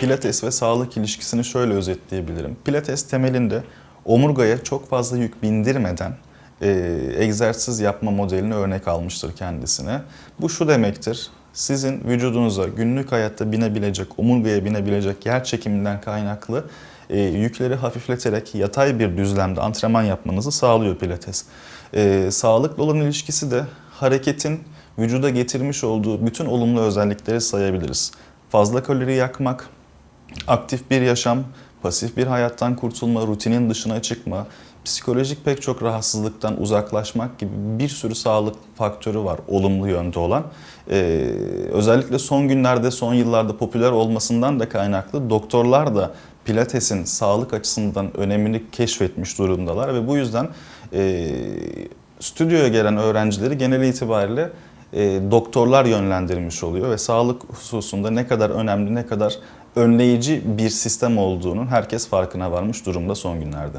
Pilates ve sağlık ilişkisini şöyle özetleyebilirim. Pilates temelinde omurgaya çok fazla yük bindirmeden e, egzersiz yapma modelini örnek almıştır kendisine. Bu şu demektir. Sizin vücudunuza günlük hayatta binebilecek, omurgaya binebilecek yer çekiminden kaynaklı e, yükleri hafifleterek yatay bir düzlemde antrenman yapmanızı sağlıyor pilates. E, sağlıklı olan ilişkisi de hareketin vücuda getirmiş olduğu bütün olumlu özellikleri sayabiliriz. Fazla kalori yakmak, aktif bir yaşam, pasif bir hayattan kurtulma, rutinin dışına çıkma, psikolojik pek çok rahatsızlıktan uzaklaşmak gibi bir sürü sağlık faktörü var olumlu yönde olan. Ee, özellikle son günlerde, son yıllarda popüler olmasından da kaynaklı doktorlar da Pilates'in sağlık açısından önemini keşfetmiş durumdalar ve bu yüzden e, stüdyoya gelen öğrencileri genel itibariyle e, doktorlar yönlendirmiş oluyor ve sağlık hususunda ne kadar önemli, ne kadar önleyici bir sistem olduğunun herkes farkına varmış durumda son günlerde.